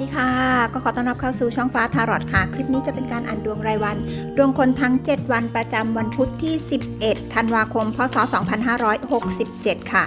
ดีค่ะ ก็ขอต้อนรับเข้าสู่ช่องฟ้าทารอตค่ะ คลิปนี้จะเป็นการอ่านดวงรายวัน ดวงคนทั้ง 7 วันประจำวันพุธที่ 11 ธันวาคม พศ 2567 ค่ะ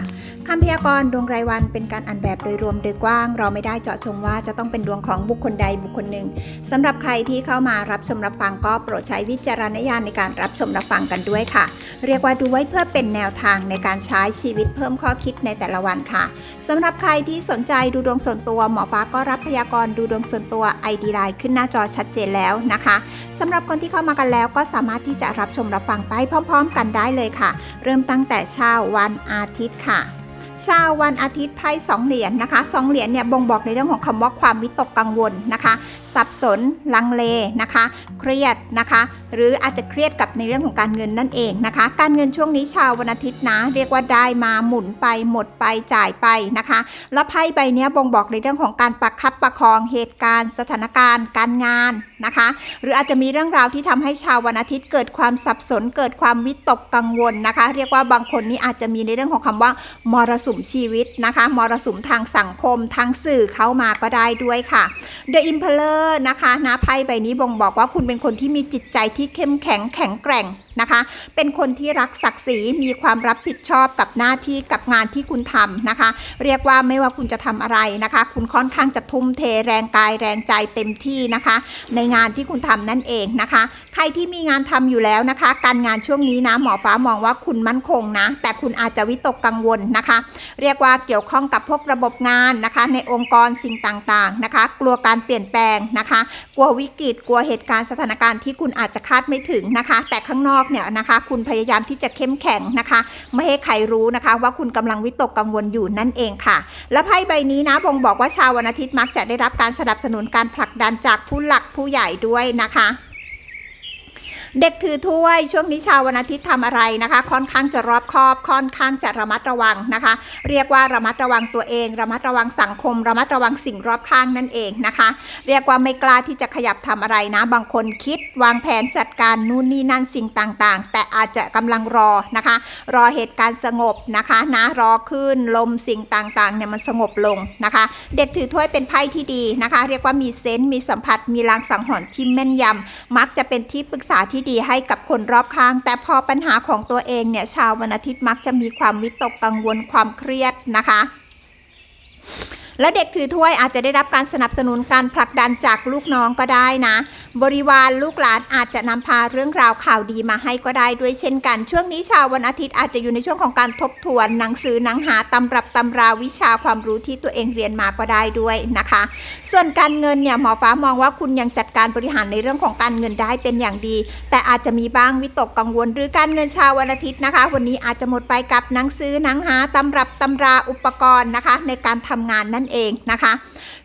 คำพยากรณ์ดวงรายวันเป็นการอ่านแบบโดยรวมโดยกว้าง เราไม่ได้เจาะจงว่าจะต้องเป็นดวงของบุคคลใดบุคคลหนึ่งสำหรับใครที่เข้ามารับชมรับฟังก็โปรดใช้วิจารณญาณในการรับชมรับฟังกันด้วยค่ะ เรียกว่าดูไว้เพื่อเป็นแนวทางในการใช้ชีวิตเพิ่มข้อคิดในแต่ละวันค่ะสำหรับใครที่สนใจดูดวงส่วนตัว หมอฟ้าก็รับพยากรณ์ดูดวงส่วนตัว ID ไลน์ขึ้นหน้าจอชัดเจนแล้วนะคะสำหรับคนที่เข้ามากันแล้วก็สามารถที่จะรับชมรับฟังไปพร้อม ๆ กันได้เลยค่ะ เริ่มตั้งแต่เช้าวันอาทิตย์ค่ะ ชาวันอาทิตย์ไพ่สองเหรียญนะคะสองเหรียญเนี่ยบ่งบอกในเรื่องของคำว่าความวิตกกังวลนะคะ สับสนลังเลนะคะ เครียดนะคะ หรืออาจจะเครียดกับในเรื่องของการเงินนั่นเองนะคะ การเงินช่วงนี้ชาววันอาทิตย์นะ เรียกว่าได้มาหมุนไปหมดไปจ่ายไปนะคะ แล้วไพ่ใบนี้บ่งบอกในเรื่องของการประคับประคองเหตุการณ์ สถานการณ์ การงานนะคะ หรืออาจจะมีเรื่องราวที่ทำให้ชาววันอาทิตย์เกิดความสับสน เกิดความวิตกกังวลนะคะ เรียกว่าบางคนนี้อาจจะมีในเรื่องของคำว่ามรสุมชีวิตนะคะมรสุมทางสังคมทางสื่อเข้ามาก็ได้ด้วยค่ะ The Emperor นะคะนะไพ่ใบนี้บ่งบอกว่าคุณเป็นคนที่มีจิตใจที่เข้มแข็งแข็งแกร่ง นะคะ เป็นคนที่รักศักดิ์ศรีมีความรับผิดชอบกับหน้าที่กับงานที่คุณทำนะคะ เรียกว่าไม่ว่าคุณจะทำอะไรนะคะ คุณค่อนข้างจะทุ่มเทแรงกายแรงใจเต็มที่นะคะ ในงานที่คุณทำนั่นเองนะคะ ใครที่มีงานทำอยู่แล้วนะคะ การงานช่วงนี้นะหมอฟ้ามองว่าคุณมั่นคงนะ แต่คุณอาจจะวิตกกังวลนะคะ เรียกว่าเกี่ยวข้องกับพวกระบบงานนะคะ ในองค์กรสิ่งต่างๆนะคะ กลัวการเปลี่ยนแปลงนะคะ กลัววิกฤตกลัวเหตุการณ์สถานการณ์ที่คุณอาจจะคาดไม่ถึงนะคะ แต่ข้างนอกเนี่ยนะคะคุณพยายามที่จะเข้มแข็งนะคะ ไม่ให้ใครรู้นะคะว่าคุณกำลังวิตกกังวลอยู่นั่นเองค่ะ และไพ่ใบนี้นะบ่งบอกว่าชาววันอาทิตย์มักจะได้รับการสนับสนุนการผลักดันจากผู้หลักผู้ใหญ่ด้วยนะคะ เด็กถือถ้วยช่วงนี้ชาววันอาทิตย์ทำอะไรนะคะ ค่อนข้างจะรอบคอบ ค่อนข้างจะระมัดระวังนะคะ เรียกว่าระมัดระวังตัวเอง ระมัดระวังสังคม ระมัดระวังสิ่งรอบข้างนั่นเองนะคะ เรียกว่าไม่กล้าที่จะขยับทำอะไรนะ บางคนคิดวางแผนจัดการนู่นนี่นั่นสิ่งต่างๆ แต่อาจจะกำลังรอนะคะ รอเหตุการณ์สงบนะคะนะรอขึ้นลมสิ่งต่างๆเนี่ยมันสงบลงนะคะ เด็กถือถ้วยเป็นไพ่ที่ดีนะคะ เรียกว่ามีเซนส์มีสัมผัสมีลางสังหรณ์ที่แม่นยำมักจะเป็นที่ปรึกษาที่ดีให้กับคนรอบข้าง แต่พอปัญหาของตัวเองเนี่ยชาววันอาทิตย์มักจะมีความวิตกกังวลความเครียดนะคะ และเด็กถือถ้วยอาจจะได้รับการสนับสนุนการผลักดันจากลูกน้องก็ได้นะ บริวารลูกหลานอาจจะนำพาเรื่องราวข่าวดีมาให้ก็ได้ด้วยเช่นกัน ช่วงนี้ชาววันอาทิตย์อาจจะอยู่ในช่วงของการทบทวนหนังสือหนังหาตำรับตำราวิชาความรู้ที่ตัวเองเรียนมาก็ได้ด้วยนะคะ ส่วนการเงินเนี่ยหมอฟ้ามองว่าคุณยังจัดการบริหารในเรื่องของการเงินได้เป็นอย่างดี แต่อาจจะมีบ้างวิตกกังวล หรือการเงินชาววันอาทิตย์นะคะ วันนี้อาจจะหมดไปกับหนังสือหนังหาตำรับตำราอุปกรณ์นะคะ ในการทำงานนั่นเองนะคะ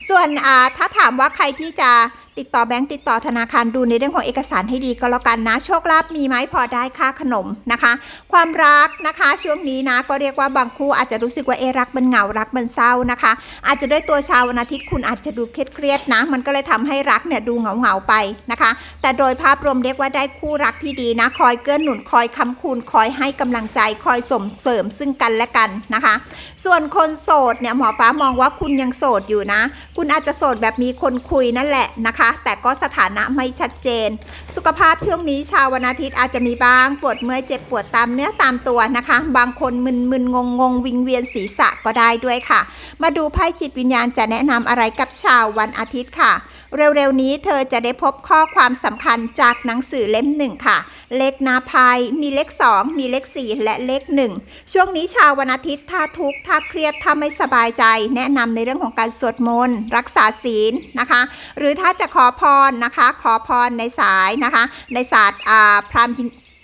ส่วนถ้าถามว่าใครที่จะ ติดต่อแบงก์ติดต่อธนาคารดูในเรื่องของเอกสารให้ดีก็แล้วกันนะ โชคลาภมีไหมพอได้ค่าขนมนะคะ ความรักนะคะช่วงนี้นะก็เรียกว่าบางคู่อาจจะรู้สึกว่าเอรักมันเหงารักมันเศร้านะคะ อาจจะด้วยตัวชาววันอาทิตย์คุณอาจจะดูเครียดๆนะ มันก็เลยทำให้รักเนี่ยดูเหงาๆไปนะคะ แต่โดยภาพรวมเรียกว่าได้คู่รักที่ดีนะ คอยเกื้อหนุนคอยค้ำคูณคอยให้กำลังใจคอยส่งเสริมซึ่งกันและกันนะคะ ส่วนคนโสดเนี่ยหมอฟ้ามองว่าคุณยังโสดอยู่นะ คุณอาจจะโสดแบบมีคนคุยนั่นแหละนะคะแต่ก็สถานะไม่ชัดเจน สุขภาพช่วงนี้ชาววันอาทิตย์อาจจะมีบ้างปวดเมื่อยเจ็บปวดตามเนื้อตามตัวนะคะ บางคนมึนมึนงงงวิงเวียนศีรษะก็ได้ด้วยค่ะ มาดูไพ่จิตวิญญาณจะแนะนำอะไรกับชาววันอาทิตย์ค่ะ เร็วๆนี้เธอจะได้พบข้อความสำคัญจากหนังสือเล่มหนึ่งค่ะ เลขนาพายมีเลข 2 มีเลข 4 และเลข 1 ช่วงนี้ชาววันอาทิตย์ถ้าทุกข์ถ้าเครียดถ้าไม่สบายใจ แนะนำในเรื่องของการสวดมนต์รักษาศีลนะคะ หรือถ้าจะขอพรนะคะ ขอพรในสายนะคะ ในศาสตร์อ่าพราหมณ์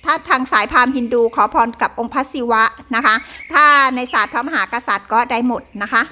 ถ้าทางสายพราหมณ์ฮินดูขอพรกับองค์พระศิวะนะคะ ถ้าในศาสตร์พระมหากษัตริย์ก็ได้หมดนะคะ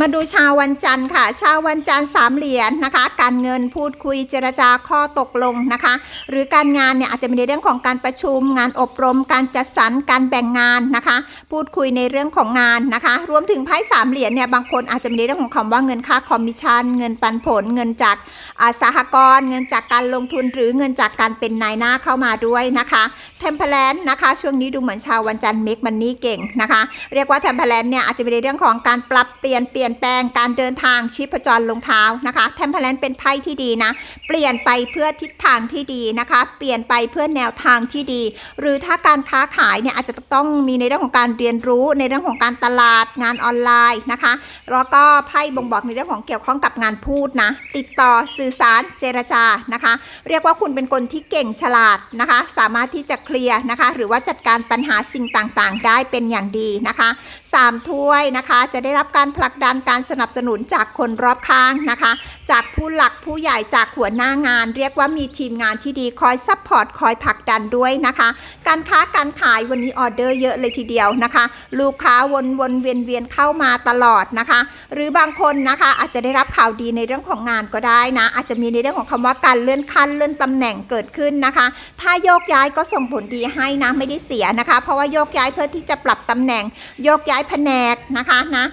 มาดูชาววันจันทร์ค่ะ ชาววันจันทร์สามเหรียญนะคะ การเงินพูดคุยเจรจาข้อตกลงนะคะ หรือการงานเนี่ยอาจจะมีในเรื่องของการประชุม งานอบรม การจัดสรรการแบ่งงานนะคะ พูดคุยในเรื่องของงานนะคะ รวมถึงไพ่สามเหรียญเนี่ยบางคนอาจจะมีในเรื่องของคำว่าเงินค่าคอมมิชชั่นเงินปันผล เงินจากอาสหกรณ์เงินจากการลงทุนหรือเงินจากการเป็นนายหน้าเข้ามาด้วยนะคะเทมเพลนนะคะ ช่วงนี้ดูเหมือนชาววันจันทร์เมกมันนี่เก่งนะคะ เรียกว่าเทมเพลนเนี่ยอาจจะมีในเรื่องของการปรับเปลี่ยนเปลี่ยนี่ยนแปลงการเดินทางชีพจรลงเท้านะคะเทมเพลนเป็นไพ่ที่ดีนะ เปลี่ยนไปเพื่อทิศทางที่ดีนะคะ เปลี่ยนไปเพื่อแนวทางที่ดี หรือถ้าการค้าขายเนี่ยอาจจะต้องมีในเรื่องของการเรียนรู้ในเรื่องของการตลาดงานออนไลน์นะคะ แล้วก็ไพ่บ่งบอกในเรื่องของเกี่ยวข้องกับงานพูดนะ ติดต่อสื่อสารเจรจานะคะ เรียกว่าคุณเป็นคนที่เก่งฉลาดนะคะ สามารถที่จะเคลียร์นะคะ หรือว่าจัดการปัญหาสิ่งต่างๆ ได้เป็นอย่างดีนะคะสามถ้วยนะคะ จะได้รับการผลักดันการสนับสนุนจากคนรอบข้างนะคะ จากผู้หลักผู้ใหญ่จากหัวหน้างาน เรียกว่ามีทีมงานที่ดีคอยซัพพอร์ตคอยผลักดันด้วยนะคะ การค้าการขายวันนี้ออเดอร์เยอะเลยทีเดียวนะคะ ลูกค้าวนวนเวียนเวียนเข้ามาตลอดนะคะ หรือบางคนนะคะอาจจะได้รับข่าวดีในเรื่องของงานก็ได้นะ อาจจะมีในเรื่องของคำว่าการเลื่อนขั้นเลื่อนตำแหน่งเกิดขึ้นนะคะ ถ้าโยกย้ายก็ส่งผลดีให้นะไม่ได้เสียนะคะ เพราะว่าโยกย้ายเพื่อที่จะปรับตำแหน่ง โยกย้ายแผนกนะคะนะ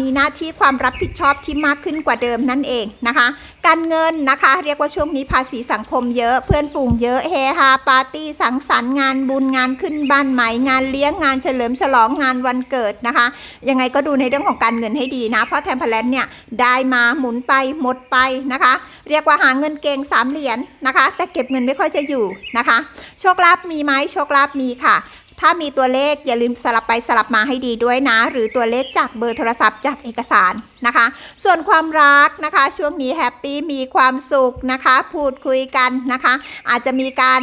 มีหน้าที่ความรับผิดชอบที่มากขึ้นกว่าเดิมนั่นเองนะคะ การเงินนะคะเรียกว่าช่วงนี้ภาษีสังคมเยอะเพื่อนฝูงเยอะเฮฮาปาร์ตี้สังสรรค์งานบุญงานขึ้นบ้านใหม่งานเลี้ยงงานเฉลิมฉลองงานวันเกิดนะคะ ยังไงก็ดูในเรื่องของการเงินให้ดีนะ เพราะแทมเพลนเนี่ยได้มาหมุนไปหมดไปนะคะ เรียกว่าหาเงินเก่งสามเหรียญนะคะ แต่เก็บเงินไม่ค่อยจะอยู่นะคะ โชคลาภมีไหมโชคลาภมีค่ะ ถ้ามีตัวเลขอย่าลืมสลับไปสลับมาให้ดีด้วยนะ หรือตัวเลขจากเบอร์โทรศัพท์จากเอกสารนะคะ ส่วนความรักนะคะ ช่วงนี้แฮปปี้มีความสุขนะคะ พูดคุยกันนะคะ อาจจะมีการ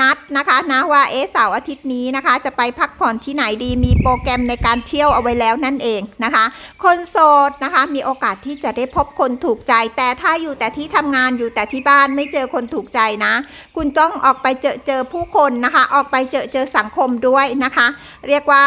นัดนะคะนะว่าเอะเสาร์อาทิตย์นี้นะคะ จะไปพักผ่อนที่ไหนดีมีโปรแกรมในการเที่ยวเอาไว้แล้วนั่นเองนะคะ คนโสดนะคะมีโอกาสที่จะได้พบคนถูกใจ แต่ถ้าอยู่แต่ที่ทำงานอยู่แต่ที่บ้านไม่เจอคนถูกใจนะ คุณต้องออกไปเจอเจอผู้คนนะคะ ออกไปเจอเจอสังคมด้วยนะคะ เรียกว่า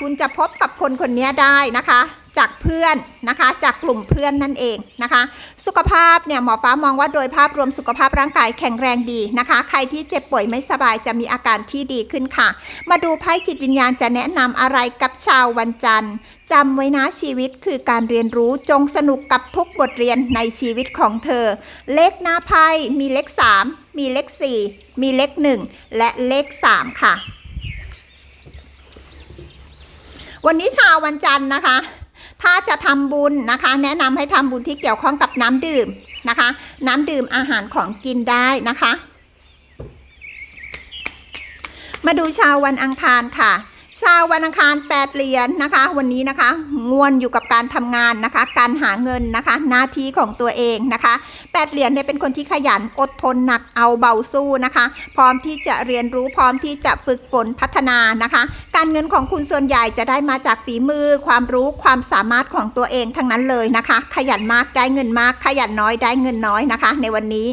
คุณจะพบกับคนคนนี้ได้นะคะ จากเพื่อนนะคะ จากกลุ่มเพื่อนนั่นเองนะคะ สุขภาพเนี่ยหมอฟ้ามองว่าโดยภาพรวมสุขภาพร่างกายแข็งแรงดีนะคะ ใครที่เจ็บป่วยไม่สบายจะมีอาการที่ดีขึ้นค่ะ มาดูไพ่จิตวิญญาณจะแนะนำอะไรกับชาววันจันทร์จำไว้นะชีวิตคือการเรียนรู้จงสนุกกับทุกบทเรียนในชีวิตของเธอ เลขหน้าไพ่มีเลข 3 มีเลข 4 มีเลข 1 และเลข 3 ค่ะ วันนี้ชาววันจันทร์นะคะ ถ้าจะทำบุญนะคะ แนะนำให้ทำบุญที่เกี่ยวข้องกับน้ำดื่มนะคะ น้ำดื่มอาหารของกินได้นะคะ มาดูชาววันอังคารค่ะ ชาววันอังคาร8เหรียญนะคะ วันนี้นะคะง่วนอยู่กับการทำงานนะคะ การหาเงินนะคะหน้าที่ของตัวเองนะคะ8เหรียญเนี่ยเป็นคนที่ขยันอดทนหนักเอาเบาสู้นะคะ พร้อมที่จะเรียนรู้พร้อมที่จะฝึกฝนพัฒนานะคะ การเงินของคุณส่วนใหญ่จะได้มาจากฝีมือ ความรู้ความสามารถของตัวเองทั้งนั้นเลยนะคะ ขยันมากได้เงินมาก ขยันน้อยได้เงินน้อยนะคะ ในวันนี้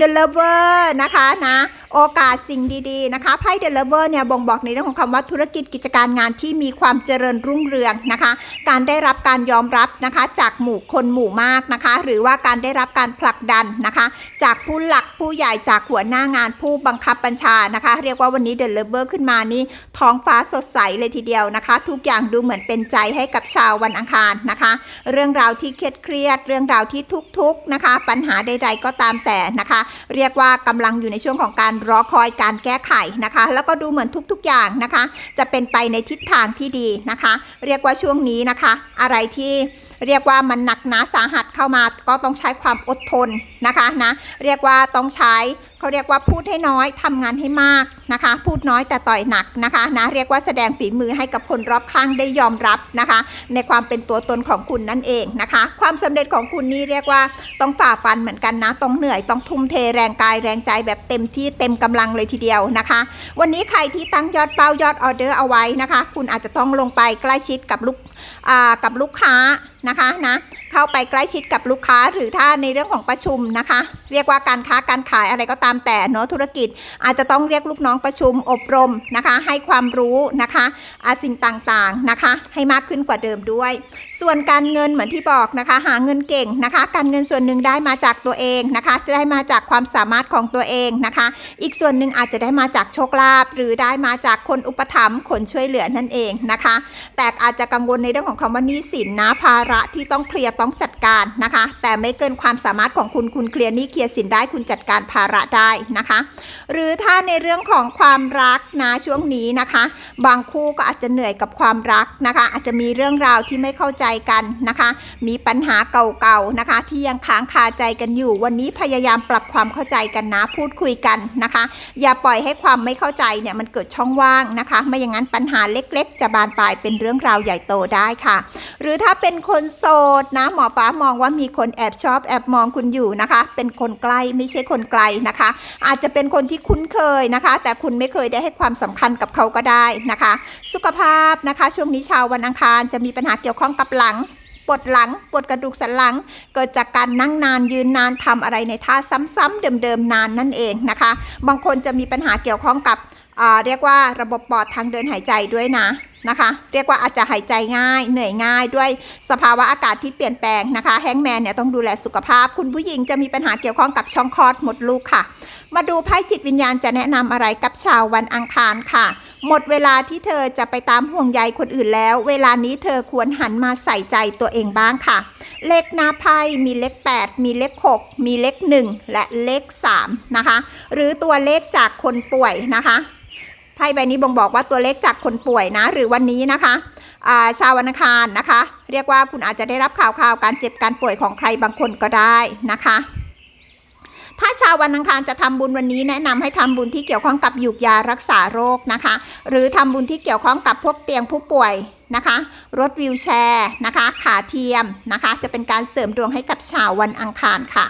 The Lover นะคะนะโอกาสสิ่งดีๆนะคะไพ่ The Lover เนี่ยบ่งบอกในเรื่องของคำว่าธุรกิจกิจการงานที่มีความเจริญรุ่งเรืองนะคะ การได้รับการยอมรับนะคะจากหมู่คนหมู่มากนะคะ หรือว่าการได้รับการผลักดันนะคะ จากผู้หลักผู้ใหญ่จากหัวหน้างานผู้บังคับบัญชานะคะ เรียกว่าวันนี้ The Lover ขึ้นมานี่ท้องฟ้าสดใสเลยทีเดียวนะคะ ทุกอย่างดูเหมือนเป็นใจให้กับชาววันอังคารนะคะ เรื่องราวที่เครียดเครียดเรื่องราวที่ทุกๆนะคะ ปัญหาใดๆก็ตามแต่นะคะเรียกว่ากำลังอยู่ในช่วงของการรอคอยการแก้ไขนะคะ แล้วก็ดูเหมือนทุกๆอย่างนะคะ จะเป็นไปในทิศทางที่ดีนะคะ เรียกว่าช่วงนี้นะคะ อะไรที่เรียกว่ามันหนักหนาสาหัสเข้ามาก็ต้องใช้ความอดทนนะคะนะเรียกว่าต้องใช้ เขาเรียกว่าพูดให้น้อยทำงานให้มากนะคะ พูดน้อยแต่ต่อยหนักนะคะนะเรียกว่าแสดงฝีมือให้กับคนรอบข้างได้ยอมรับนะคะ ในความเป็นตัวตนของคุณนั่นเองนะคะ ความสำเร็จของคุณนี่เรียกว่าต้องฝ่าฟันเหมือนกันนะ ต้องเหนื่อยต้องทุ่มเทแรงกายแรงใจแบบเต็มที่เต็มกำลังเลยทีเดียวนะคะ วันนี้ใครที่ตั้งยอดเป้ายอดออเดอร์เอาไว้นะคะ คุณอาจจะต้องลงไปใกล้ชิดกับลูกกับลูกค้านะคะนะ เข้าไปใกล้ชิดกับลูกค้าหรือถ้าในเรื่องของประชุมนะคะ เรียกว่าการค้าการขายอะไรก็ตามแต่เนาะธุรกิจ อาจจะต้องเรียกลูกน้องประชุมอบรมนะคะ ให้ความรู้นะคะอาสิ่งต่างๆนะคะ ให้มากขึ้นกว่าเดิมด้วย ส่วนการเงินเหมือนที่บอกนะคะ หาเงินเก่งนะคะ การเงินส่วนหนึ่งได้มาจากตัวเองนะคะ จะได้มาจากความสามารถของตัวเองนะคะ อีกส่วนหนึ่งอาจจะได้มาจากโชคลาภหรือได้มาจากคนอุปถัมภ์คนช่วยเหลือนั่นเองนะคะ แต่อาจจะกังวลในเรื่องของคำว่านี้สินนะภาระที่ต้องเคลียร์ต้องจัดการนะคะ แต่ไม่เกินความสามารถของคุณคุณเคลียร์นี้เคลียร์สินได้คุณจัดการภาระได้นะคะ หรือถ้าในเรื่องของความรักนะช่วงนี้นะคะ บางคู่ก็อาจจะเหนื่อยกับความรักนะคะ อาจจะมีเรื่องราวที่ไม่เข้าใจกันนะคะ มีปัญหาเก่าๆนะคะ ที่ยังค้างคาใจกันอยู่ วันนี้พยายามปรับความเข้าใจกันนะพูดคุยกันนะคะ อย่าปล่อยให้ความไม่เข้าใจเนี่ยมันเกิดช่องว่างนะคะ ไม่อย่างนั้นปัญหาเล็ก ๆ จะบานปลายเป็นเรื่องราวใหญ่โตได้ค่ะ หรือถ้าเป็นคนโสดนะหมอฟ้ามองว่ามีคนแอบชอบแอบมองคุณอยู่นะคะ เป็นคนใกล้ไม่ใช่คนไกลนะคะ อาจจะเป็นคนที่คุ้นเคยนะคะ แต่คุณไม่เคยได้ให้ความสำคัญกับเขาก็ได้นะคะ สุขภาพนะคะ ช่วงนี้ชาววันอังคารจะมีปัญหาเกี่ยวข้องกับหลังปวดหลังปวดกระดูกสันหลัง เกิดจากการนั่งนานยืนนานทำอะไรในท่าซ้ำๆเดิมๆนานนั่นเองนะคะ บางคนจะมีปัญหาเกี่ยวข้องกับ เรียกว่าระบบปอดทางเดินหายใจด้วยนะนะคะเรียกว่าอาจจะหายใจง่าย เหนื่อยง่ายด้วยสภาวะอากาศที่เปลี่ยนแปลงนะคะ แฮงแมนเนี่ยต้องดูแลสุขภาพ คุณผู้หญิงจะมีปัญหาเกี่ยวข้องกับช่องคลอดมดลูกค่ะ มาดูไพ่จิตวิญญาณจะแนะนำอะไรกับชาววันอังคารค่ะ หมดเวลาที่เธอจะไปตามห่วงใยคนอื่นแล้ว เวลานี้เธอควรหันมาใส่ใจตัวเองบ้างค่ะ เลขหน้าไพ่มีเลข 8 มีเลข 6 มีเลข 1 และเลข3นะคะหรือตัวเลขจากคนป่วยนะคะ ไพ่ใบนี้บ่งบอกว่าตัวเลขจากคนป่วยนะ หรือวันนี้นะคะชาววันอังคารนะคะ เรียกว่าคุณอาจจะได้รับข่าวข่าวการเจ็บการป่วยของใครบางคนก็ได้นะคะ ถ้าชาววันอังคารจะทำบุญวันนี้แนะนำให้ทำบุญที่เกี่ยวข้องกับหยุกยารักษาโรคนะคะ หรือทำบุญที่เกี่ยวข้องกับพวกเตียงผู้ป่วยนะคะ รถวิวแชร์นะคะ ขาเทียมนะคะ จะเป็นการเสริมดวงให้กับชาววันอังคารค่ะ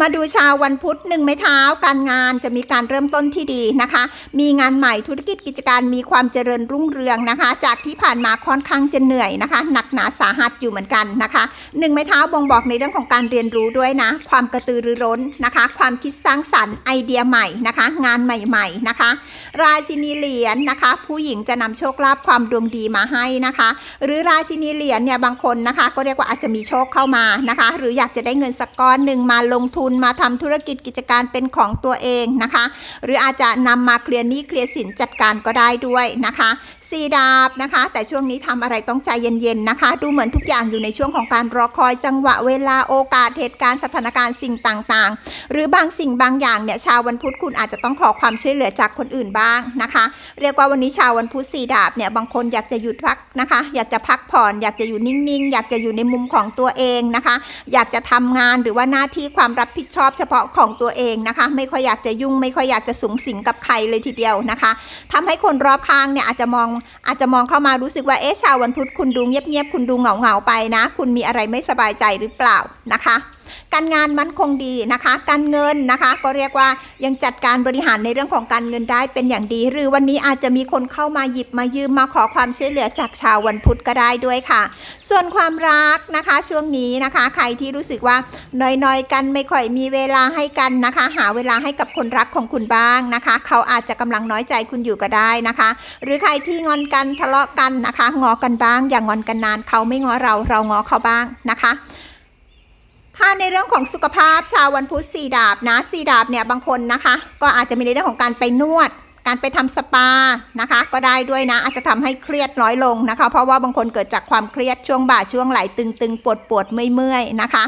มาดูชาววันพุธหนึ่งไม้เท้าการงานจะมีการเริ่มต้นที่ดีนะคะ มีงานใหม่ธุรกิจกิจการมีความเจริญรุ่งเรืองนะคะ จากที่ผ่านมาค่อนข้างจะเหนื่อยนะคะ หนักหนาสาหัสอยู่เหมือนกันนะคะหนึ่งไม้เท้าบ่งบอกในเรื่องของการเรียนรู้ด้วยนะ ความกระตือรือร้นนะคะ ความคิดสร้างสรรค์ไอเดียใหม่นะคะ งานใหม่ๆนะคะ ราชินีเหรียญนะคะ ผู้หญิงจะนำโชคลาภความดวงดีมาให้นะคะ หรือราชินีเหรียญเนี่ยบางคนนะคะ ก็เรียกว่าอาจจะมีโชคเข้ามานะคะ หรืออยากจะได้เงินสักก้อนหนึ่งมาลงทุนมาทำธุรกิจกิจการเป็นของตัวเองนะคะ หรืออาจจะนำมาเคลียร์หนี้เคลียร์สินจัดการก็ได้ด้วยนะคะสีดาบนะคะ แต่ช่วงนี้ทำอะไรต้องใจเย็นๆนะคะ ดูเหมือนทุกอย่างอยู่ในช่วงของการรอคอยจังหวะเวลาโอกาสเหตุการณ์สถานการณ์สิ่งต่างๆ หรือบางสิ่งบางอย่างเนี่ยชาววันพุธคุณอาจจะต้องขอความช่วยเหลือจากคนอื่นบ้างนะคะ เรียกว่าวันนี้ชาววันพุธสีดาบเนี่ยบางคนอยากจะหยุดพักนะคะ อยากจะพักผ่อนอยากจะอยู่นิ่งๆ อยากจะอยู่ในมุมของตัวเองนะคะ อยากจะทำงานหรือว่าหน้าที่ความรับผิดชอบเฉพาะของตัวเองนะคะ ไม่ค่อยอยากจะยุ่ง ไม่ค่อยอยากจะสูงสิงกับใครเลยทีเดียวนะคะทำให้คนรอบข้างเนี่ยอาจจะมองอาจจะมองเข้ามารู้สึกว่าเอ๊ะชาววันพุธคุณดูเงียบๆคุณดูเหงาๆไปนะ คุณมีอะไรไม่สบายใจหรือเปล่านะคะ การงานมันคงดีนะคะ การเงินนะคะ ก็เรียกว่ายังจัดการบริหารในเรื่องของการเงินได้เป็นอย่างดี หรือวันนี้อาจจะมีคนเข้ามาหยิบมายืมมาขอความช่วยเหลือจากชาววันพุธก็ได้ด้วยค่ะ ส่วนความรักนะคะช่วงนี้นะคะ ใครที่รู้สึกว่าน้อยๆกันไม่ค่อยมีเวลาให้กันนะคะ หาเวลาให้กับคนรักของคุณบ้างนะคะ เขาอาจจะกำลังน้อยใจคุณอยู่ก็ได้นะคะ หรือใครที่งอนกันทะเลาะกันนะคะ งอกันบ้างอย่างอนกันนาน เขาไม่งอเราเรางอเขาบ้างนะคะ ถ้าในเรื่องของสุขภาพชาววันพุธสี่ดาบนะสี่ดาบเนี่ยบางคนนะคะ ก็อาจจะมีในเรื่องของการไปนวด การไปทำสปานะคะ ก็ได้ด้วยนะ อาจจะทำให้เครียดน้อยลงนะคะ เพราะว่าบางคนเกิดจากความเครียดช่วงบ่าช่วงไหล่ตึงๆ ปวดปวดเมื่อยๆนะคะ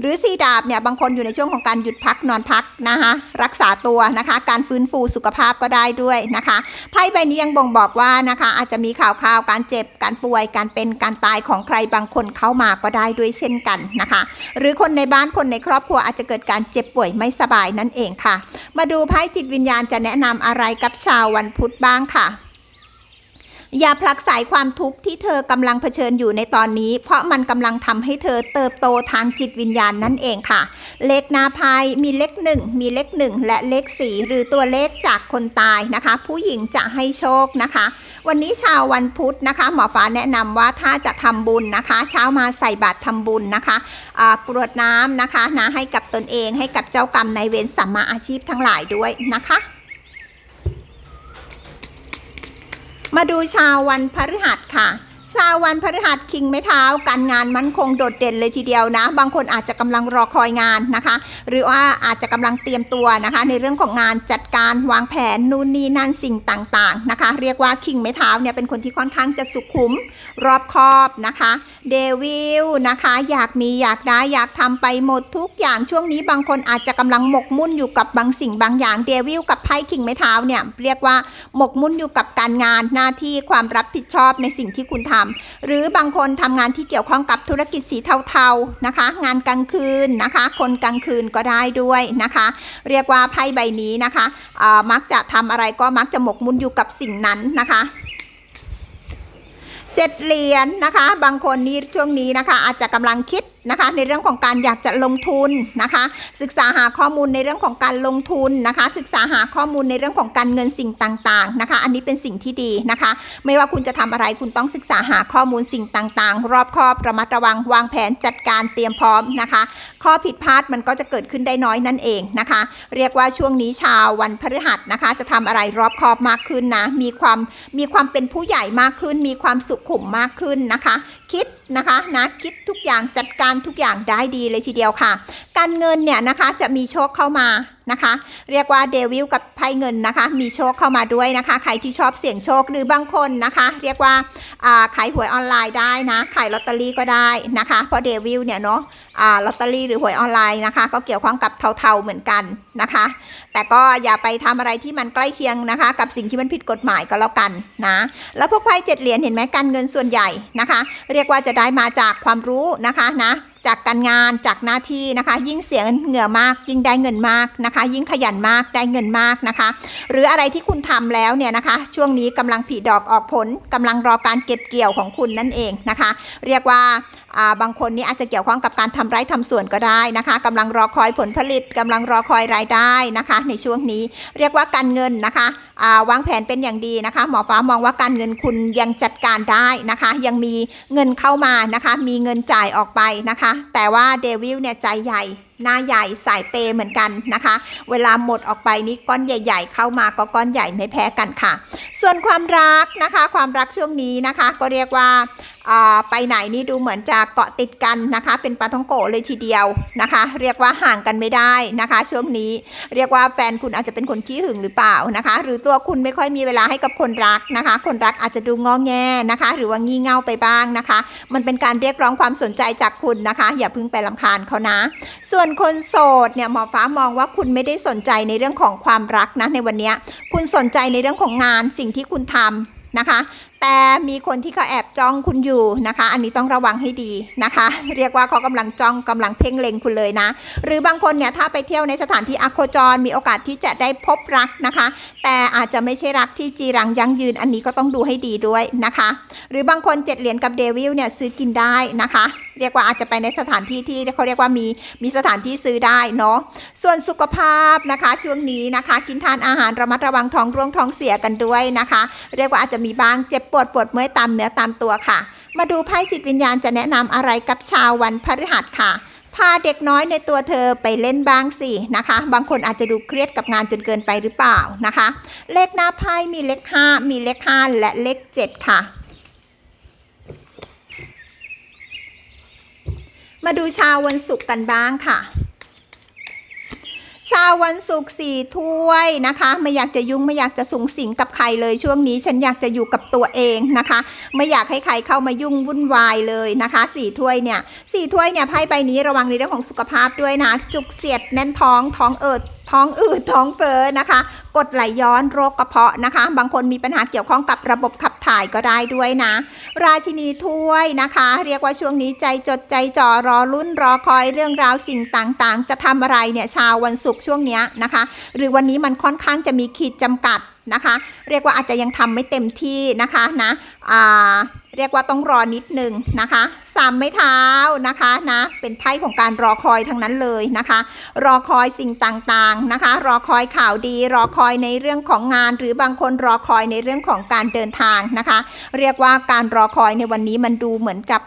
หรือสีดาบเนี่ยบางคนอยู่ในช่วงของการหยุดพักนอนพักนะคะรักษาตัวนะคะ การฟื้นฟูสุขภาพก็ได้ด้วยนะคะไพ่ใบนี้ยังบ่งบอกว่านะคะ อาจจะมีข่าวข่าวการเจ็บการป่วยการเป็นการตายของใครบางคนเข้ามาก็ได้ด้วยเช่นกันนะคะ หรือคนในบ้านคนในครอบครัวอาจจะเกิดการเจ็บป่วยไม่สบายนั่นเองค่ะ มาดูไพ่จิตวิญญาณจะแนะนำอะไรกับชาววันพุธบ้างค่ะ อย่าผลักสายความทุกข์ที่เธอกำลังเผชิญอยู่ในตอนนี้ เพราะมันกำลังทำให้เธอเติบโตทางจิตวิญญาณนั่นเองค่ะ เลขนาพายมีเลขหนึ่งมีเลขหนึ่งและเลขสี่หรือตัวเลขจากคนตายนะคะ ผู้หญิงจะให้โชคนะคะ วันนี้ชาววันพุธนะคะ หมอฟ้าแนะนำว่าถ้าจะทำบุญนะคะ เช้ามาใส่บาตรทำบุญนะคะกรวดน้ำนะคะนะให้กับตนเองให้กับเจ้ากรรมนายเวรสัมมาอาชีพทั้งหลายด้วยนะคะ มาดูชาววันพฤหัสค่ะ ชาววันพฤหัสคิงไม้เท้า การงานมั่นคงโดดเด่นเลยทีเดียวนะ บางคนอาจจะกำลังรอคอยงานนะคะ หรือว่าอาจจะกำลังเตรียมตัวนะคะ ในเรื่องของงานจัดการวางแผนนู่นนี่นั่นสิ่งต่างๆนะคะ เรียกว่าคิงไม้เท้าเนี่ยเป็นคนที่ค่อนข้างจะสุขุมรอบคอบนะคะเดวิลนะคะอยากมีอยากได้อยากทำไปหมดทุกอย่างช่วงนี้บางคนอาจจะกำลังหมกมุ่นอยู่กับบางสิ่งบางอย่างเดวิลกับไพ่คิงไม้เท้าเนี่ยเรียกว่าหมกมุ่นอยู่กับการงานหน้าที่ความรับผิดชอบในสิ่งที่คุณทำหรือบางคนทำงานที่เกี่ยวข้องกับธุรกิจสีเทาๆนะคะ งานกลางคืนนะคะ คนกลางคืนก็ได้ด้วยนะคะ เรียกว่าไพ่ใบนี้นะคะมักจะทำอะไรก็มักจะหมกมุ่นอยู่กับสิ่งนั้นนะคะเจ็ดเหรียญนะคะ บางคนนี้ช่วงนี้นะคะ อาจจะกำลังคิด นะคะ ในเรื่องของการอยากจะลงทุนนะคะ ศึกษาหาข้อมูลในเรื่องของการลงทุนนะคะ ศึกษาหาข้อมูลในเรื่องของการเงินสิ่งต่างๆนะคะ อันนี้เป็นสิ่งที่ดีนะคะ ไม่ว่าคุณจะทำอะไรคุณต้องศึกษาหาข้อมูลสิ่งต่างๆ รอบคอบระมัดระวังวางแผนจัดการเตรียมพร้อมนะคะ ข้อผิดพลาดมันก็จะเกิดขึ้นได้น้อยนั่นเองนะคะ เรียกว่าช่วงนี้ชาววันพฤหัสนะคะ จะทำอะไรรอบคอบมากขึ้นนะมีความมีความเป็นผู้ใหญ่มากขึ้น มีความสุขุมมากขึ้นนะคะ คิด นะคะนะคิดทุกอย่างจัดการทุกอย่างได้ดีเลยทีเดียวค่ะ การเงินเนี่ยนะคะจะมีโชคเข้ามา นะคะ เรียกว่าเดวิลกับไพ่เงินนะคะ มีโชคเข้ามาด้วยนะคะ ใครที่ชอบเสี่ยงโชคหรือบางคนนะคะ เรียกว่าขายหวยออนไลน์ได้นะ ขายลอตเตอรี่ก็ได้นะคะ เพราะเดวิลเนี่ยเนาะลอตเตอรี่หรือหวยออนไลน์นะคะ ก็เกี่ยวข้องกับเทาๆเหมือนกันนะคะ แต่ก็อย่าไปทำอะไรที่มันใกล้เคียงนะคะ กับสิ่งที่มันผิดกฎหมายก็แล้วกันนะ แล้วพวกไพ่เจ็ดเหรียญเห็นไหมการเงินส่วนใหญ่นะคะ เรียกว่าจะได้มาจากความรู้นะคะนะ จากการงานจากหน้าที่นะคะ ยิ่งเสียเหงื่อมาก ยิ่งได้เงินมากนะคะ ยิ่งขยันมากได้เงินมากนะคะ หรืออะไรที่คุณทำแล้วเนี่ยนะคะ ช่วงนี้กำลังผีดอกออกผลกำลังรอการเก็บเกี่ยวของคุณนั่นเองนะคะ เรียกว่า บางคนนี้อาจจะเกี่ยวข้องกับการทำไร่ทำสวนก็ได้นะคะกำลังรอคอยผลผลิตกำลังรอคอยรายได้นะคะ ในช่วงนี้เรียกว่าการเงินนะคะาวางแผนเป็นอย่างดีนะคะ หมอฟ้ามองว่าการเงินคุณยังจัดการได้นะคะ ยังมีเงินเข้ามานะคะ มีเงินจ่ายออกไปนะคะ แต่ว่าเดวิลเนี่ยใจใหญ่ หน้าใหญ่สายเปย์เหมือนกันนะคะ เวลาหมดออกไปนี่ก้อนใหญ่ ๆ เข้ามาก็ก้อนใหญ่ไม่แพ้กันค่ะ ส่วนความรักนะคะ ความรักช่วงนี้นะคะ ก็เรียกว่าไปไหนนี่ดูเหมือนจะเกาะติดกันนะคะ เป็นปลาท่องโกะเลยทีเดียวนะคะ เรียกว่าห่างกันไม่ได้นะคะ ช่วงนี้เรียกว่าแฟนคุณอาจจะเป็นคนขี้หึงหรือเปล่านะคะ หรือตัวคุณไม่ค่อยมีเวลาให้กับคนรักนะคะ คนรักอาจจะดูงอแงนะคะ หรือว่างี่เง่าไปบ้างนะคะ มันเป็นการเรียกร้องความสนใจจากคุณนะคะ อย่าเพิ่งไปลำคาญเขานะ ส่วนคนโสดเนี่ยหมอฟ้ามองว่าคุณไม่ได้สนใจในเรื่องของความรักนะในวันนี้คุณสนใจในเรื่องของงานสิ่งที่คุณทำนะคะ แต่มีคนที่เขาแอบจ้องคุณอยู่นะคะ อันนี้ต้องระวังให้ดีนะคะ เรียกว่าเขากำลังจ้องกำลังเพ่งเล็งคุณเลยนะ หรือบางคนเนี่ยถ้าไปเที่ยวในสถานที่อโคจร มีโอกาสที่จะได้พบรักนะคะ แต่อาจจะไม่ใช่รักที่จีรังยั่งยืน อันนี้ก็ต้องดูให้ดีด้วยนะคะ หรือบางคนเจ็ดเหรียญกับเดวิลเนี่ยซื้อกินได้นะคะ เรียกว่าอาจจะไปในสถานที่ที่เขาเรียกว่ามีมีสถานที่ซื้อได้เนาะส่วนสุขภาพนะคะช่วงนี้นะคะ กินทานอาหารระมัดระวังท้องร่วงท้องเสียกันด้วยนะคะ เรียกว่าอาจจะมีบ้างเจ็บปวดปวดเมื่อยตามเนื้อตามตัวค่ะ มาดูไพ่จิตวิญญาณจะแนะนำอะไรกับชาววันพฤหัสค่ะพาเด็กน้อยในตัวเธอไปเล่นบ้างสินะคะ บางคนอาจจะดูเครียดกับงานจนเกินไปหรือเปล่านะคะ เลขหน้าไพ่มีเลข 5 มีเลข 5 และเลข 7 ค่ะ มาดูชาววันศุกร์กันบ้างค่ะ ชาววันศุกร์สี่ถ้วยนะคะ ไม่อยากจะยุ่งไม่อยากจะสูงสิงกับใครเลยช่วงนี้ฉันอยากจะอยู่กับตัวเองนะคะ ไม่อยากให้ใครเข้ามายุ่งวุ่นวายเลยนะคะสี่ถ้วยเนี่ยสี่ถ้วยเนี่ยไพ่ใบนี้ระวังในเรื่องของสุขภาพด้วยนะ จุกเสียดแน่นท้องท้องเอิด ท้องอืดท้องเฟ้อนะคะกดไหลย้อนโรคกระเพาะนะคะ บางคนมีปัญหาเกี่ยวข้องกับระบบขับถ่ายก็ได้ด้วยนะ ราชินีถ้วยนะคะ เรียกว่าช่วงนี้ใจจดใจจ่อรอลุ้นรอคอยเรื่องราวสิ่งต่างๆ จะทำอะไรเนี่ยชาววันศุกร์ช่วงนี้นะคะ หรือวันนี้มันค่อนข้างจะมีขีดจำกัดนะคะ เรียกว่าอาจจะยังทำไม่เต็มที่นะคะนะอ่า เรียกว่าต้องรอนิดหนึ่งนะคะสามไม้เท้านะคะนะเป็นไพ่ของการรอคอยทั้งนั้นเลยนะคะ รอคอยสิ่งต่างๆนะคะ รอคอยข่าวดี รอคอยในเรื่องของงาน หรือบางคนรอคอยในเรื่องของการเดินทางนะคะ เรียกว่าการรอคอยในวันนี้มันดูเหมือนกับ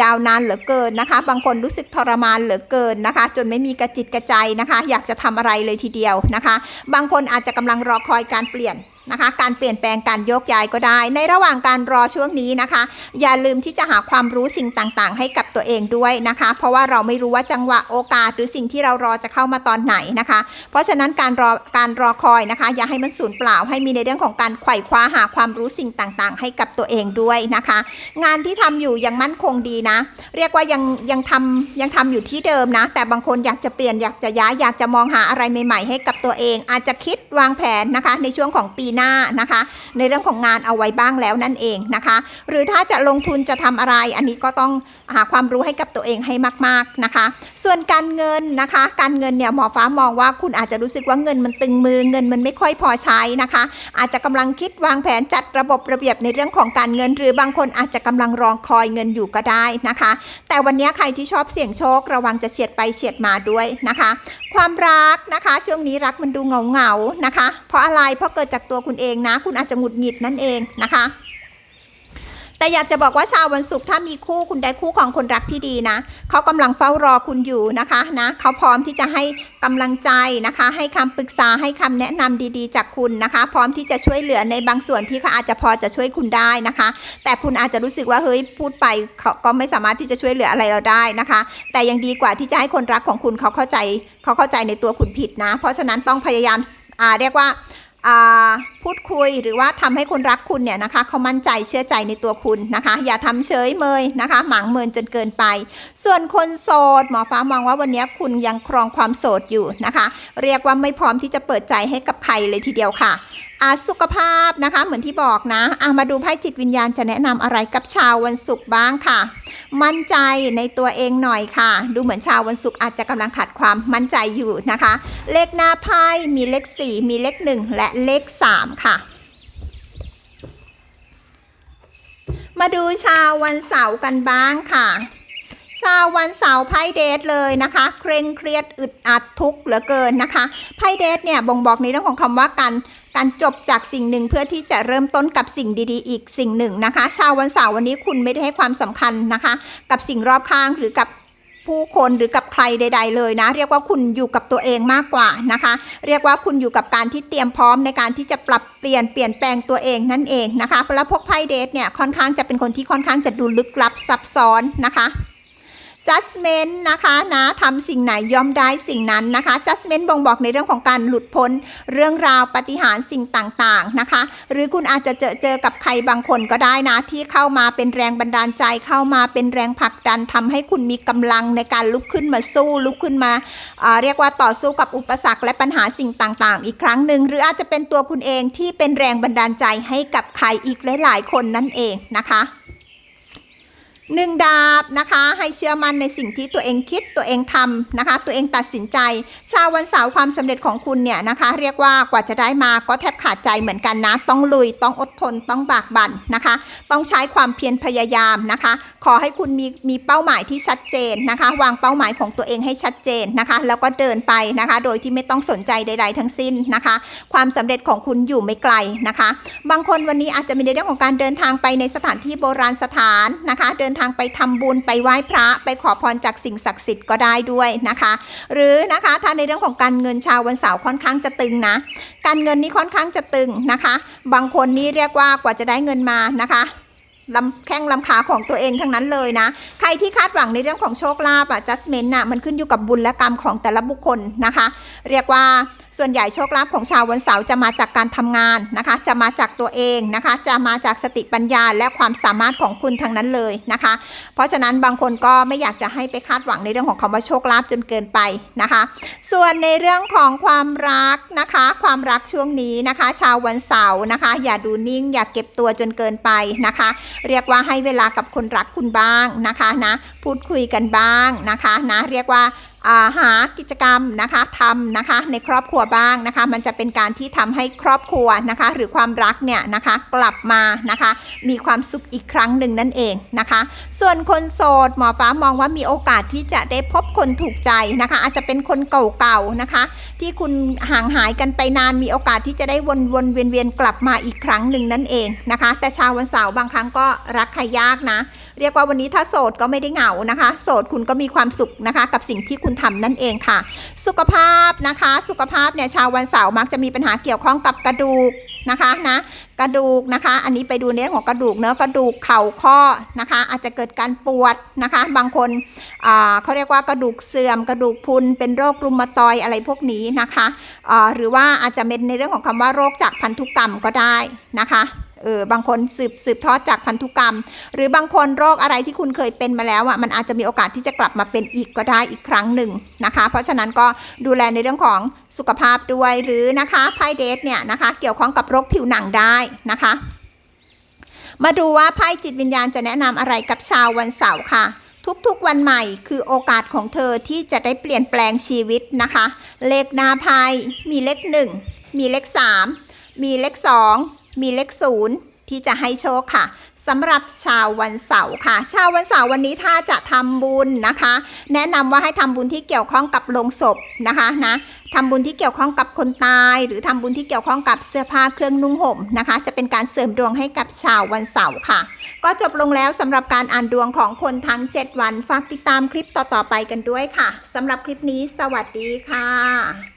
ยาวนานเหลือเกินนะคะ บางคนรู้สึกทรมานเหลือเกินนะคะ จนไม่มีกระจิตกระใจนะคะ อยากจะทำอะไรเลยทีเดียวนะคะ บางคนอาจจะกำลังรอคอยการเปลี่ยน นะคะ การเปลี่ยนแปลงการโยกย้ายก็ได้ ในระหว่างการรอช่วงนี้นะคะ อย่าลืมที่จะหาความรู้สิ่งต่างๆ ให้กับตัวเองด้วยนะคะ เพราะว่าเราไม่รู้ว่าจังหวะโอกาส หรือสิ่งที่เรารอจะเข้ามาตอนไหนนะคะ เพราะฉะนั้นการรอการรอคอยนะคะ อย่าให้มันสูญเปล่าให้มีในเรื่องของการไขว่คว้าหาความรู้สิ่งต่างๆ ให้กับตัวเองด้วยนะคะ งานที่ทำอยู่ยังมั่นคงดีนะ เรียกว่ายังยังทำยังทำอยู่ที่เดิมนะ แต่บางคนอยากจะเปลี่ยนอยากจะย้ายอยากจะมองหาอะไรใหม่ ๆ ให้กับตัวเอง อาจจะคิดวางแผนนะคะ ในช่วงของปีหน้านะคะ ในเรื่องของงานเอาไว้บ้างแล้วนั่นเองนะคะ หรือถ้าจะลงทุนจะทำอะไร อันนี้ก็ต้องหาความรู้ให้กับตัวเองให้มาก ๆนะคะ ส่วนการเงินนะคะ การเงินเนี่ยหมอฟ้ามองว่าคุณอาจจะรู้สึกว่าเงินมันตึงมือเงินมันไม่ค่อยพอใช้นะคะ อาจจะกำลังคิดวางแผนจัดระบบระเบียบในเรื่องของการเงิน หรือบางคนอาจจะกำลังรองคอยเงินอยู่ก็ได้นะคะ แต่วันนี้ใครที่ชอบเสี่ยงโชค ระวังจะเฉียดไปเฉียดมาด้วยนะคะ ความรักนะคะ ช่วงนี้รักมันดูเงาเหงาๆนะคะ เพราะอะไรเพราะเกิดจากตัวคุณเองนะ คุณอาจจะหงุดหงิดนั่นเองนะคะแต่อยากจะบอกว่าชาววันศุกร์ถ้ามีคู่คุณได้คู่ของคนรักที่ดีนะเขากำลังเฝ้ารอคุณอยู่นะคะนะเขาพร้อมที่จะให้กำลังใจนะคะ ให้คำปรึกษาให้คำแนะนำดีๆ จากคุณนะคะ พร้อมที่จะช่วยเหลือในบางส่วนที่เขาอาจจะพอจะช่วยคุณได้นะคะ แต่คุณอาจจะรู้สึกว่าเฮ้ยพูดไปเขาก็ไม่สามารถที่จะช่วยเหลืออะไรเราได้นะคะ แต่ยังดีกว่าที่จะให้คนรักของคุณเขาเข้าใจเขาเข้าใจในตัวคุณผิดนะ เพราะฉะนั้นต้องพยายามอ่าเรียกว่าอ่า พูดคุยหรือว่าทำให้คนรักคุณเนี่ยนะคะเขามั่นใจเชื่อใจในตัวคุณนะคะ อย่าทำเฉยเมยนะคะ หมางเมินจนเกินไป ส่วนคนโสดหมอฟ้ามองว่าวันนี้คุณยังครองความโสดอยู่นะคะ เรียกว่าไม่พร้อมที่จะเปิดใจให้กับใครเลยทีเดียวค่ะอาสุขภาพนะคะเหมือนที่บอกนะอะมาดูไพ่จิตวิญญาณจะแนะนำอะไรกับชาววันศุกร์บ้างค่ะ มั่นใจในตัวเองหน่อยค่ะ ดูเหมือนชาววันศุกร์อาจจะกำลังขาดความมั่นใจอยู่นะคะ เลขหน้าไพ่มีเลข 4 มีเลข 1 และเลข 3 ค่ะ มาดูชาววันเสาร์กันบ้างค่ะ ชาววันเสาร์ไพ่เดทเลยนะคะ เคร่งเครียดอึดอัดทุกข์เหลือเกินนะคะไพ่เดทเนี่ยบ่งบอกในเรื่องของคำว่าการการจบจากสิ่งหนึ่งเพื่อที่จะเริ่มต้นกับสิ่งดีๆ อีกสิ่งหนึ่งนะคะ ชาววันเสาร์วันนี้คุณไม่ได้ให้ความสำคัญนะคะ กับสิ่งรอบข้างหรือกับผู้คนหรือกับใครใด ๆ เลยนะ เรียกว่าคุณอยู่กับตัวเองมากกว่านะคะ เรียกว่าคุณอยู่กับการที่เตรียมพร้อมในการที่จะปรับเปลี่ยนเปลี่ยนแปลงตัวเองนั่นเองนะคะแล้วพวกไพ่เดทเนี่ยค่อนข้างจะเป็นคนที่ค่อนข้างจะดูลึกลับซับซ้อนนะคะ judgment นะคะนะทำสิ่งไหนย่อมได้สิ่งนั้นนะคะ judgment บ่งบอกในเรื่องของการหลุดพ้นเรื่องราวปฏิหารสิ่งต่างๆนะคะ หรือคุณอาจจะเจอเจอกับใครบางคนก็ได้นะ ที่เข้ามาเป็นแรงบันดาลใจเข้ามาเป็นแรงผลักดันทำให้คุณมีกำลังในการลุกขึ้นมาสู้ ลุกขึ้นมาเรียกว่าต่อสู้กับอุปสรรคและปัญหาสิ่งต่างๆ อีกครั้งหนึ่งหรืออาจจะเป็นตัวคุณเองที่เป็นแรงบันดาลใจให้กับใครอีกหลายๆคนนั่นเองนะคะ หนึ่งดาบนะคะให้เชื่อมั่นในสิ่งที่ตัวเองคิดตัวเองทำนะคะ ตัวเองตัดสินใจ ชาววันเสาร์ความสำเร็จของคุณเนี่ยนะคะ เรียกว่ากว่าจะได้มาก็แทบขาดใจเหมือนกันนะ ต้องลุยต้องอดทนต้องบากบั่นนะคะ ต้องใช้ความเพียรพยายามนะคะ ขอให้คุณมีมีเป้าหมายที่ชัดเจนนะคะ วางเป้าหมายของตัวเองให้ชัดเจนนะคะ แล้วก็เดินไปนะคะ โดยที่ไม่ต้องสนใจใด ๆ ทั้งสิ้นนะคะ ความสำเร็จของคุณอยู่ไม่ไกลนะคะ บางคนวันนี้อาจจะมีในเรื่องของการเดินทางไปในสถานที่โบราณสถานนะคะ เดินทางไปทำบุญไปไหว้พระไปขอพรจากสิ่งศักดิ์สิทธิ์ก็ได้ด้วยนะคะ หรือนะคะถ้าในเรื่องของการเงินชาววันเสาร์ค่อนข้างจะตึงนะ การเงินนี้ค่อนข้างจะตึงนะคะ บางคนนี่เรียกว่ากว่าจะได้เงินมานะคะ ลำแข้งลำขาของตัวเองทั้งนั้นเลยนะ ใครที่คาดหวังในเรื่องของโชคลาภอะ adjustment น่ะมันขึ้นอยู่กับบุญและกรรมของแต่ละบุคคลนะคะ เรียกว่าส่วนใหญ่โชคลาภของชาววันเสาร์จะมาจากการทำงานนะคะ จะมาจากตัวเองนะคะ จะมาจากสติปัญญาและความสามารถของคุณทั้งนั้นเลยนะคะ เพราะฉะนั้นบางคนก็ไม่อยากจะให้ไปคาดหวังในเรื่องของคำว่าโชคลาภจนเกินไปนะคะ ส่วนในเรื่องของความรักนะคะ ความรักช่วงนี้นะคะ ชาววันเสาร์นะคะ อย่าดูนิ่ง อย่าเก็บตัวจนเกินไปนะคะเรียกว่าให้เวลากับคนรักคุณบ้างนะคะนะพูดคุยกันบ้างนะคะนะเรียกว่า หากิจกรรมนะคะทำนะคะในครอบครัวบ้างนะคะ มันจะเป็นการที่ทำให้ครอบครัวนะคะ หรือความรักเนี่ยนะคะกลับมานะคะ มีความสุขอีกครั้งหนึ่งนั่นเองนะคะ ส่วนคนโสดหมอฟ้ามองว่ามีโอกาสที่จะได้พบคนถูกใจนะคะ อาจจะเป็นคนเก่าๆนะคะ ที่คุณห่างหายกันไปนานมีโอกาสที่จะได้วนๆเวียนๆกลับมาอีกครั้งหนึ่งนั่นเองนะคะ แต่ชาววันเสาร์บางครั้งก็รักใครยากนะ เรียกว่าวันนี้ถ้าโสดก็ไม่ได้เหงานะคะ โสดคุณก็มีความสุขนะคะ กับสิ่งที่คุณทำนั่นเองค่ะ สุขภาพนะคะ สุขภาพเนี่ยชาววันเสาร์มักจะมีปัญหาเกี่ยวข้องกับกระดูกนะคะนะกระดูกนะคะ อันนี้ไปดูในเรื่องของกระดูกเนื้อกระดูกเข่าข้อนะคะ อาจจะเกิดการปวดนะคะ บางคนเขาเรียกว่ากระดูกเสื่อม กระดูกพุนเป็นโรครุมาตอยอะไรพวกนี้นะคะหรือว่าอาจจะเป็นในเรื่องของคำว่าโรคจากพันธุกรรมก็ได้นะคะ เออบางคนสืบสืบทอดจากพันธุกรรม หรือบางคนโรคอะไรที่คุณเคยเป็นมาแล้วอะมันอาจจะมีโอกาสที่จะกลับมาเป็นอีกก็ได้อีกครั้งหนึ่งนะคะ เพราะฉะนั้นก็ดูแลในเรื่องของสุขภาพด้วยหรือนะคะไพ่เดทเนี่ยนะคะเกี่ยวข้องกับโรคผิวหนังได้นะคะ มาดูว่าไพ่จิตวิญญาณจะแนะนำอะไรกับชาววันเสาร์ค่ะทุกๆ วันใหม่คือโอกาสของเธอที่จะได้เปลี่ยนแปลงชีวิตนะคะ เลขหน้าไพ่มีเลขหนึ่งมีเลขสามมีเลขสอง มีเลขศูนย์ที่จะให้โชคค่ะสำหรับชาววันเสาร์ค่ะ ชาววันเสาร์วันนี้ถ้าจะทำบุญนะคะ แนะนำว่าให้ทำบุญที่เกี่ยวข้องกับโลงศพนะคะนะทำบุญที่เกี่ยวข้องกับคนตาย หรือทำบุญที่เกี่ยวข้องกับเสื้อผ้าเครื่องนุ่งห่มนะคะ จะเป็นการเสริมดวงให้กับชาววันเสาร์ค่ะ ก็จบลงแล้วสำหรับการอ่านดวงของคนทั้ง 7 วันฝากติดตามคลิปต่อๆไปกันด้วยค่ะสำหรับคลิปนี้ สวัสดีค่ะ